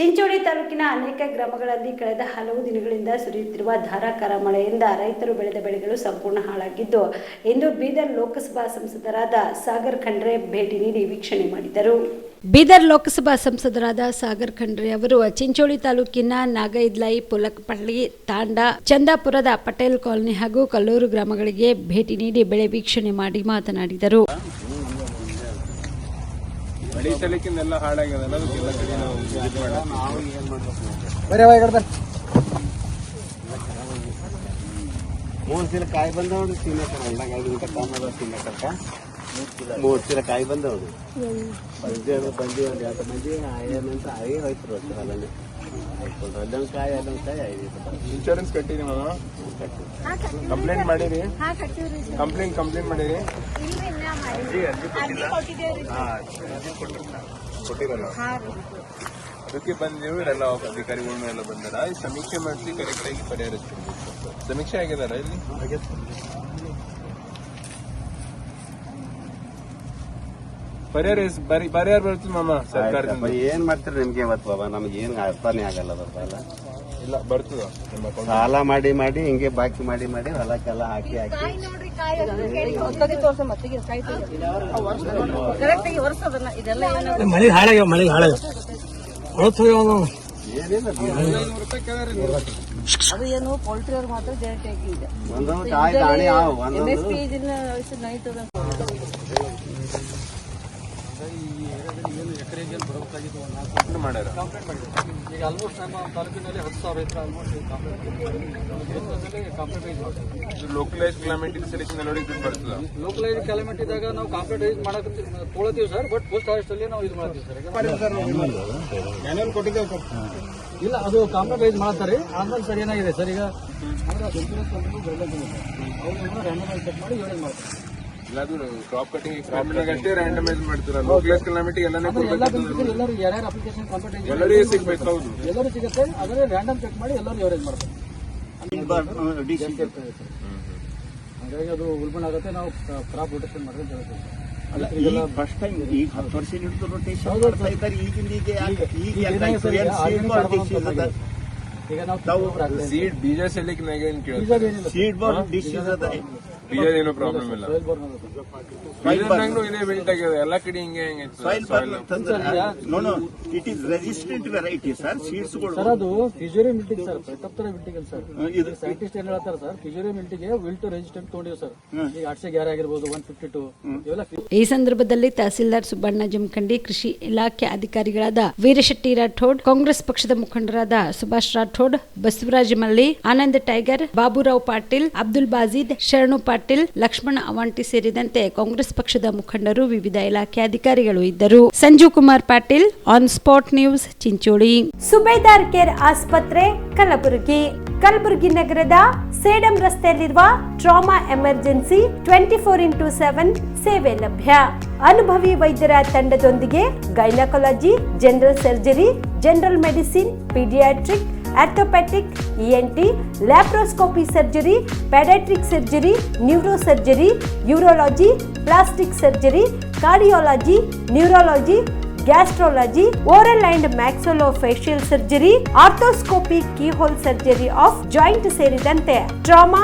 ಚಿಂಚೋಳಿ ತಾಲೂಕಿನ ಅನೇಕ ಗ್ರಾಮಗಳಲ್ಲಿ ಕಳೆದ ಹಲವು ದಿನಗಳಿಂದ ಸುರಿಯುತ್ತಿರುವ ಧಾರಾಕಾರ ಮಳೆಯಿಂದ ರೈತರು ಬೆಳೆದ ಬೆಳೆಗಳು ಸಂಪೂರ್ಣ ಹಾಳಾಗಿದ್ದು, ಇಂದು ಬೀದರ್ ಲೋಕಸಭಾ ಸಂಸದರಾದ ಸಾಗರ್ ಖಂಡ್ರೆ ಭೇಟಿ ನೀಡಿ ವೀಕ್ಷಣೆ ಮಾಡಿದರು. ಬೀದರ್ ಲೋಕಸಭಾ ಸಂಸದರಾದ ಸಾಗರ್ ಖಂಡ್ರೆ ಅವರು ಚಿಂಚೋಳಿ ತಾಲೂಕಿನ ನಾಗೈದ್ಲಾಯಿ ಪುಲಕ್ಪಳ್ಳಿ ತಾಂಡ ಚಂದಾಪುರದ ಪಟೇಲ್ ಕಾಲೋನಿ ಹಾಗೂ ಕಲ್ಲೂರು ಗ್ರಾಮಗಳಿಗೆ ಭೇಟಿ ನೀಡಿ ಬೆಳೆ ವೀಕ್ಷಣೆ ಮಾಡಿ ಮಾತನಾಡಿದರು. ಮಳಿ ಸಲಿಕ್ಕಿಂದೆಲ್ಲ ಹಾಳಾಗ್ಯದಲ್ಲ ಅದಕ್ಕೆಲ್ಲ ಕಡೆ ನಾವು ಬರ್ರಿ ಮೂರು ಚೀಲ ಕಾಯಿ ಬಂದವ್ರಿ ತಿನ್ನಕ ಹೊಲ್ದಾಗ ಐದು ಗಂಟೆ ಕಮ್ಮಿ ಅದ ಮೂರು ಚೀಲ ಕಾಯಿ ಬಂದವ್ರಿ ಬಂದಿ ಅಂದ್ರೆ ಬಂದಿ ಒಂದು ಎರಡು ಮಂದಿ ಏನಂತ ಐದು ಹೋಯ್ತು ಅಲ್ಲೇ ಅಲ್ಲೊಂದು ಕಾಯಿ ಅಲ್ಲೊಂದು ಕಾಯಿ ಐದು ಇನ್ಶೂರೆನ್ಸ್ ಮಾಮ ಕಂಪ್ಲೇಂಟ್ ಮಾಡಿರಿ ಕಂಪ್ಲೇಂಟ್ ಕಂಪ್ಲೇಂಟ್ ಮಾಡಿರಿ ಕೊಟ್ಟಿರಲ್ಲ ಅದಕ್ಕೆ ಬಂದೆವು ಎಲ್ಲ ಅಧಿಕಾರಿಗಳು ಎಲ್ಲ ಬಂದಾರ ಈ ಸಮೀಕ್ಷೆ ಮಾಡಿಸಿ ಕಡೆ ಕಡೆಗೆ ಪರಿಹಾರ ಹಚ್ಕೊಡ್ಬೇಕು. ಸಮೀಕ್ಷೆ ಆಗಿದಾರ ಇಲ್ಲಿ ಪರಿಹಾರ ಎಸ್- ಬರಿ ಪರಿಹಾರ ಬರ್ತದೆ ಮಾಮ ಸರ್ಕಾರದಿಂದ ಏನ್ ಮಾಡ್ತೀರಿ ನಿಮ್ಗೆ ಇವತ್ತು ಬಾಬಾ ನಮ್ಗೆ ಏನ್ ಅರ್ಥನೇ ಆಗಲ್ಲ ಅದ್ರದ್ದೆಲ್ಲ ಇಲ್ಲ ಬರ್ತದ. ನಿಮ್ಮ ಸಾಲ ಮಾಡಿ ಮಾಡಿ ಹಿಂಗೆ ಬಾಕಿ ಮಾಡಿ ಮಾಡಿ ಹೊಲಕ್ಕೆಲ್ಲ ಹಾಕಿ ಹಾಕಿ. ಏನಿಲ್ಲ ಐನೂರು ರೂಪಾಯಿ ಕೇಳ್ಯಾರ ನೀವು. ಅದು ಏನು ಪೋಲ್ಟ್ರಿ ಅವ್ರು ಮಾತ್ರ ಜಾಸ್ತಿ ಆಗಿದೆ ಒಂದೊಂದು ಕಾಯಿ ದಾಣಿ ಅವ ಒಂದೊಂದು ಇದನ್ನ ನೈಟ್ ಇದು ಮಾಡ್ಯಾರ? ಈಗ ಆಲ್ಮೋಸ್ಟ್ ನಮ್ಮ ತಾಲೂಕಿನಲ್ಲಿ ಹತ್ತು ಸಾವಿರ ಎಕರೆ ಆಲ್ಮೋಸ್ಟ್ ಕಾಂಪ್ಲೇಂಟ್ ಲೋಕಲೈಸ್ ಸೆಲೆಕ್ಷನ್ ಬರ್ತದ. ಲೋಕಲೈಸ್ ಇದ್ದಾಗ ನಾವು ಕಾಂಪ್ಲೇಂಟ್ ಮಾಡಕ್ ತೊಗೊಳ್ತೀವಿ ಸರ್ ಬಟ್ ಪೋಸ್ಟ್ ನಾವು ಇದು ಮಾಡ್ತೀವಿ ಸರ್. ಈಗ ಇಲ್ಲ ಅದು ಕಾಂಪ್ಲೇಂಟ್ ಮಾಡ್ತಾರೆ. ಆದ್ಮೇಲೆ ಸರ್ ಏನಾಗಿದೆ ಸರ್ ಈಗ? ಮಾಡಿ ಯೋಜನೆ ಮಾಡ್ತಾರೆ. ಕ್ರಾಪ್ ಕಟಿಂಗ್ ಅಷ್ಟೇ ರ್ಯಾಂಡಮೈಸ್ ಮಾಡ್ತೀರ ಲೋಕಲೈಸ್ ಕ್ಲೈಮೇಟಿ ಎಲ್ಲಾನೇ ಎಲ್ಲ ಕೊಡ್ಬೇಕು ಬೆನಿಫಿಟ್ ಎಲ್ಲರೂ ಯಾರ್ಯಾರು ಅಪ್ಲಿಕೇಶನ್ ಕಾಂಪ್ಲೇಂಟ್ ಎಲ್ಲರಿಗೂ ಸಿಗ್ಬೇಕು ಹೌದು. ಎಲ್ಲರೂ ಸಿಗುತ್ತೆ ಅದರಲ್ಲಿ ರ್ಯಾಂಡಮ್ ಚೆಕ್ ಮಾಡಿ ಎಲ್ಲರೂ ಎವರೇಜ್ ಮಾಡ್ತಾರೆ. ಹಾಗಾಗಿ ಅದು ಉಲ್ಬಣ ಆಗುತ್ತೆ ನಾವು ಕ್ರಾಪ್ ರೊಟೇಷನ್ ಮಾಡಿದ್ರೆ ಹೇಳ್ತೀವಿ ಈಗ ಫಸ್ಟ್ ಟೈಮ್ ಈಗ ಹತ್ತು ವರ್ಷ ಹಿಡಿದು ರೊಟೇಷನ್ ಮಾಡ್ತಾ ಇದ್ದಾರೆ ಈಗಿಂದ ಈಗ ನಾವು ತಾವು ಸೀಡ್ ಬೀಜ ಸೆಲಿಕ್ ಸೀಡ್ ಬಾಲ್ ಡಿಶ್ ಅದ. ಬೀಜ ಏನೋ ಪ್ರಾಬ್ಲಮ್ ಇಲ್ಲ. ಬೀಜದಾಗ್ನು ಇದೇ ಬೆಲ್ಟ್ ಆಗ್ಯದ ಎಲ್ಲಾ ಕಡೆ ಹಿಂಗೆ ಹಿಂಗೆ no it is resistant variety, sir. Seeds ಗಳು. ಸರ್ ಅದು ಫಿಜೋರಿ ಮಿಲ್ಟಿಗೆ ಸರ್ ಪ್ರತಾಪ್ತರ ಮಿಲ್ಟಿಗೆ ಸರ್ ಇದು ಸೈಂಟಿಸ್ಟ್ ಏನ್ ಹೇಳ್ತಾರೆ ಸರ್ ಫಿಜೋರಿ ಮಿಲ್ಟಿಗೆ ವಿಲ್ಟ್ ರೆಸಿಸ್ಟೆಂಟ್ ತೊಗೊಂಡಿವಿ ಸರ್ ಈಗ ಆಟ್ಸೆ ಗ್ಯಾರ ಆಗಿರ್ಬೋದು ಒನ್ ಫಿಫ್ಟಿ ಟು ಇವೆಲ್ಲ ಈ ಸಂದರ್ಭದಲ್ಲಿ ತಹಸೀಲ್ದಾರ್ ಸುಬ್ಬಣ್ಣ ಜಮಖಂಡಿ ಕೃಷಿ ಇಲಾಖೆ ಅಧಿಕಾರಿಗಳಾದ ವೀರಶೆಟ್ಟಿ ರಾಠೋಡ್ ಕಾಂಗ್ರೆಸ್ ಪಕ್ಷದ ಮುಖಂಡರಾದ ಸುಭಾಷ್ ರಾಠೋಡ್ ಬಸವರಾಜ್ ಮಲ್ಲಿ ಆನಂದ್ ಟೈಗರ್ ಬಾಬುರಾವ್ ಪಾಟೀಲ್ ಅಬ್ದುಲ್ ಬಾಜೀದ್ ಶರಣು ಪಾಟೀಲ್ ಲಕ್ಷ್ಮಣ ಅವಂಟಿ ಸೇರಿದಂತೆ ಕಾಂಗ್ರೆಸ್ ಪಕ್ಷದ ಮುಖಂಡರು ವಿವಿಧ ಇಲಾಖೆ ಅಧಿಕಾರಿಗಳು ಇದ್ದರು. Sanju Kumar Patil on spot news Chincholi. Subedar care ಆಸ್ಪತ್ರೆ, ಕಲಬುರಗಿ. ಕಲಬುರಗಿ ನಗರದ ಸೇಡಂ ರಸ್ತೆಯಲ್ಲಿರುವ trauma emergency twenty four into seven ಸೇವೆ ಲಭ್ಯ. ಅನುಭವಿ ವೈದ್ಯರ ತಂಡದೊಂದಿಗೆ gynaecology, general surgery, general medicine, paediatric orthopaedic ENT laparoscopy surgery paediatric surgery neuro surgery urology plastic surgery cardiology neurology gastrology oral and maxillo facial surgery arthroscopy keyhole surgery of joint ಸೇರಿದಂತೆ trauma